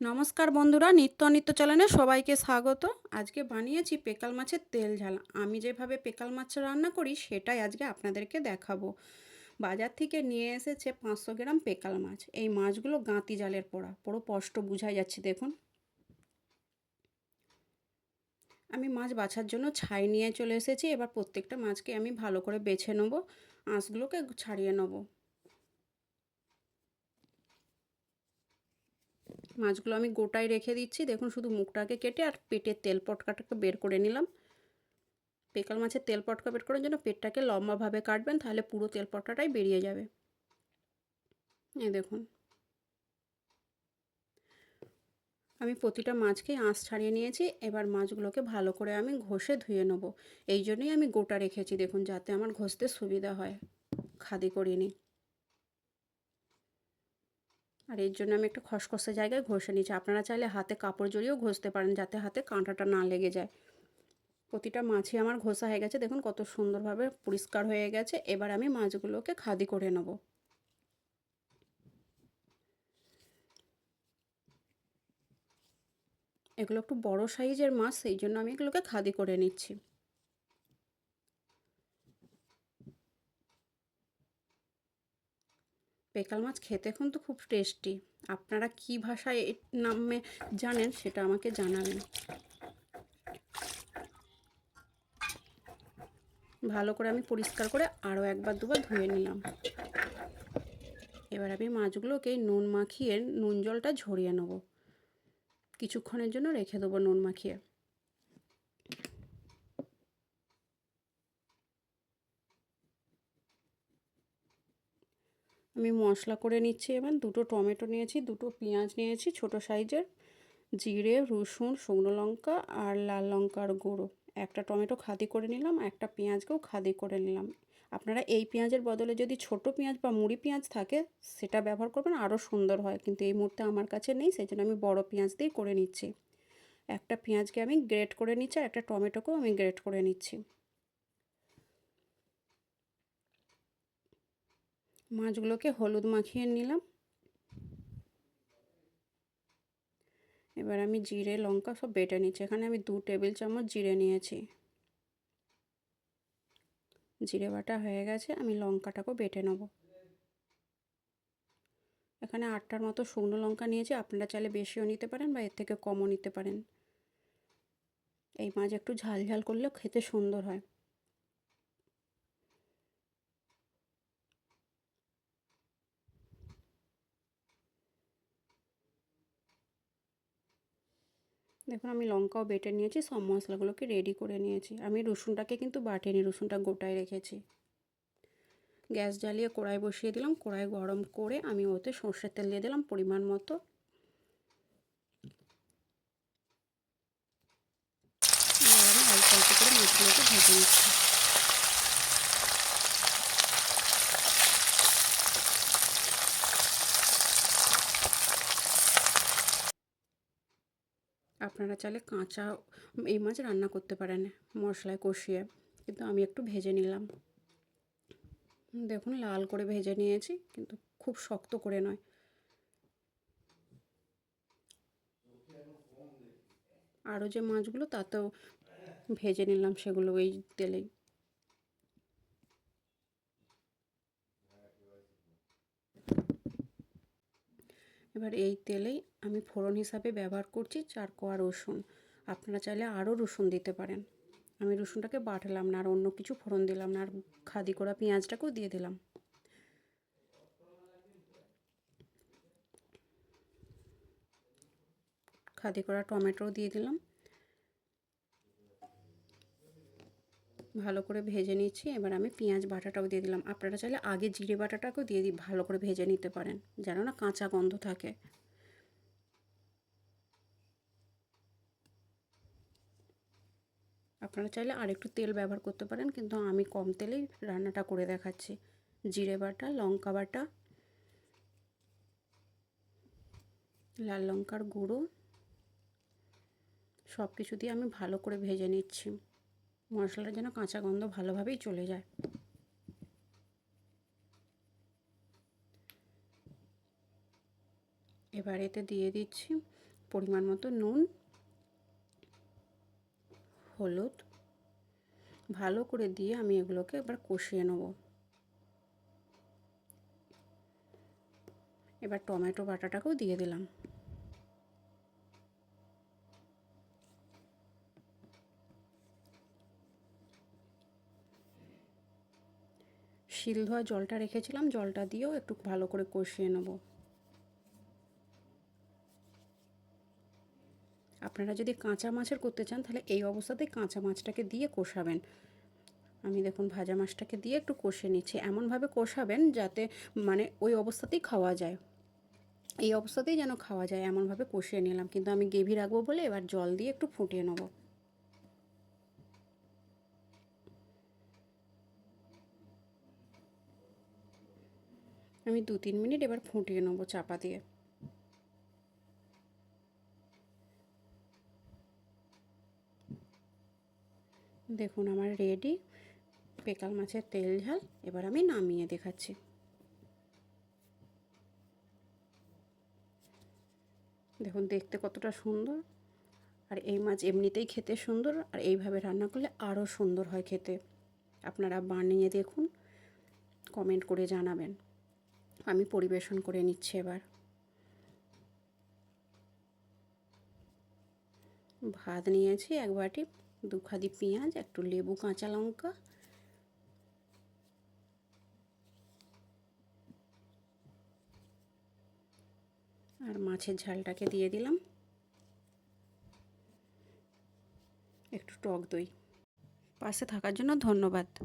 নমস্কার বন্ধুরা, নিত্য নিত্য চ্যানেলে সবাইকে স্বাগত। আজকে বানিয়েছি পেকাল মাছের তেল ঝাল। আমি যেভাবে পেকাল মাছ রান্না করি, সেটাই আজকে আপনাদেরকে দেখাবো। বাজার থেকে নিয়ে এসেছে পাঁচশো গ্রাম পেকাল মাছ। এই মাছগুলো গাঁতি জালের পোড়া। পুরো স্পষ্ট বোঝাই যাচ্ছে, দেখুন। আমি মাছ বাছার জন্য ছাই নিয়ে চলে এসেছি। এবার প্রত্যেকটা মাছকে আমি ভালো করে বেছে নেব। আঁশগুলোকে ছাড়িয়ে নেব। মাছগুলো আমি গোটায় রেখে দিচ্ছি। দেখুন, শুধু মুখটাকে কেটে আর পেটের তেল পটকাটাকে বের করে নিলাম। পেকাল মাছের তেল পটকা বের করার জন্য পেটটাকে লম্বাভাবে কাটবেন, তাহলে পুরো তেল পটকাটাই বেরিয়ে যাবে। এই দেখুন। আমি প্রতিটা মাছকে আঁশ ছাড়িয়ে নিয়েছি। এবার মাছগুলোকে ভালো করে আমি ঘষে ধুয়ে নেব। এই জন্যই আমি গোটা রেখেছি, দেখুন, যাতে আমার ঘষতে সুবিধা হয়। খাদি করিনি। আর এর জন্য আমি একটা খসখসে জায়গায় ঘষে নিচ্ছি আপনারা চাইলে হাতে কাপড় জড়িয়েও ঘষতে পারেন যাতে হাতে কাঁটাটা না লেগে যায়। প্রতিটা মাছই আমার ঘষা হয়ে গেছে। দেখুন কত সুন্দরভাবে পরিষ্কার হয়ে গেছে। এবার আমি মাছগুলোকে খাদি করে নেব। এগুলো একটু বড় সাইজের মাছ, সেই জন্য আমি এগুলোকে খাদি করে নিচ্ছি। পেকাল মাছ খেতে কিন্তু খুব টেস্টি। আপনারা কি ভাষায় এর নামে জানেন সেটা আমাকে জানাবেন। ভালো করে আমি পরিষ্কার করে আরও একবার দুবার ধুয়ে নিলাম। এবার আমি মাছগুলোকে নুন মাখিয়ে নুন জলটা ঝরিয়ে নেব। কিছুক্ষণের জন্য রেখে দেবো নুন মাখিয়ে। আমি মশলা করে নিচ্ছি এবার। দুটো টমেটো নিয়েছি, দুটো পেঁয়াজ নিয়েছি, ছোট সাইজের। জিরে, রসুন, শুকনো লঙ্কা আর লাল লঙ্কার গুঁড়ো। একটা টমেটো খাদি করে নিলাম, একটা পেঁয়াজকেও খাদি করে নিলাম। আপনারা এই পেঁয়াজের বদলে যদি ছোট পেঁয়াজ বা মুড়ি পেঁয়াজ থাকে, সেটা ব্যবহার করবেন আরও সুন্দর হয়। কিন্তু এই মুহূর্তে আমার কাছে নেই সেই জন্য আমি বড় পেঁয়াজ দিয়েই করে নিচ্ছি। একটা পেঁয়াজকে আমি গ্রেট করে নিচ্ছি, আর একটা টমেটোকেও আমি গ্রেট করে নিচ্ছি। মাছগুলোকে হলুদ মাখিয়ে নিলাম। এবার আমি জিরে, লঙ্কা সব বেটে নিচ্ছি। এখানে আমি দু টেবিল চামচ জিরে নিয়েছি। জিরে বাটা হয়ে গেছে, আমি লঙ্কাটাকেও বেটে নেব। এখানে আটটার মতো শুকনো লঙ্কা নিয়েছি। আপনারা চাইলে বেশিও নিতে পারেন বা এর থেকে কমও নিতে পারেন। এই মাছ একটু ঝাল ঝাল করলে খেতে সুন্দর হয়। দেখুন, আমি লঙ্কাও বেটে নিয়েছি, সব মশলাগুলোকে রেডি করে নিয়েছি। আমি রসুনটাকে কিন্তু বাটেনি রসুনটা গোটায় রেখেছি। গ্যাস জ্বালিয়ে কড়াই বসিয়ে দিলাম, কড়াই গরম করে আমি ওতে সর্ষের তেল দিয়ে দিলাম পরিমাণ মতো। অল্প অল্প করে মশলাকে ভেজে নিচ্ছি। আপনারা চাইলে কাঁচা এই মাছ রান্না করতে পারেন, মশলায় কষিয়ে। কিন্তু আমি একটু ভেজে নিলাম। দেখুন, লাল করে ভেজে নিয়েছি, কিন্তু খুব শক্ত করে নয়। আরও যে মাছগুলো, তাতেও ভেজে নিলাম সেগুলো, ওই তেলেই। এবার এই তেলেই আমি ফোড়ন হিসাবে ব্যবহার করছি চার কোয়া রসুন। আপনারা চাইলে আরও রসুন দিতে পারেন। আমি রসুনটাকে বাটলাম না আর অন্য কিছু ফোড়ন দিলাম না আর খাদি করা পেঁয়াজটাকেও দিয়ে দিলাম। খাদি করা টমেটোও দিয়ে দিলাম। ভালো করে ভেজে নিচ্ছি। এবার আমি পেঁয়াজ বাটাটাও দিয়ে দিলাম। আপনারা চাইলে আগে জিরে বাটাটাকেও দিয়ে দিই ভালো করে ভেজে নিতে পারেন, যেন না কাঁচা গন্ধ থাকে। আপনারা চাইলে আরেকটু তেল ব্যবহার করতে পারেন, কিন্তু আমি কম তেলেই রান্নাটা করে দেখাচ্ছি। জিরে বাটা, লঙ্কা বাটা, লাল লঙ্কার গুঁড়ো সব কিছু দিয়ে আমি ভালো করে ভেজে নিচ্ছি। মশলাটা যেন কাঁচা গন্ধ ভালোভাবেই চলে যায়। এবার এতে দিয়ে দিচ্ছি পরিমাণ মতো নুন, হলুদ। ভালো করে দিয়ে আমি এগুলোকে এবার কষিয়ে নেব। এবার টমেটো বাটাটাকেও দিয়ে দিলাম। শিল ধোয়া জলটা রেখেছিলাম, জলটা দিয়েও একটু ভালো করে কষিয়ে নেব। আপনারা যদি কাঁচা মাছের করতে চান, তাহলে এই অবস্থাতেই কাঁচা মাছটাকে দিয়ে কষাবেন। আমি দেখুন ভাজা মাছটাকে দিয়ে একটু কষে নিচ্ছি। এমনভাবে কষাবেন যাতে মানে ওই অবস্থাতেই খাওয়া যায়। এই অবস্থাতেই যেন খাওয়া যায়, এমনভাবে কষিয়ে নিলাম। কিন্তু আমি গ্রেভি রাখব বলে এবার জল দিয়ে একটু ফুটিয়ে নেব। আমি দু তিন মিনিট এবার ফুটিয়ে নেব চাপা দিয়ে। দেখুন আমার রেডি পেকাল মাছের তেল ঝাল, এবার আমি নামিয়ে দেখাচ্ছি। দেখুন দেখতে কতটা সুন্দর, আর এই মাছ এমনিতেই খেতে সুন্দর, আর এইভাবে রান্না করলে আরও সুন্দর হয় খেতে। আপনারা বানিয়ে দেখুন, কমেন্ট করে জানাবেন। আমি পরিবেশন করে নিচ্ছি এবার। ভাত নিয়েছি এক বাটি, দু খাদি পেঁয়াজ, একটু লেবু, কাঁচা লঙ্কা। আর মাছের ঝালটাকে দিয়ে দিলাম। একটু টক দই। পাশে থাকার জন্য ধন্যবাদ।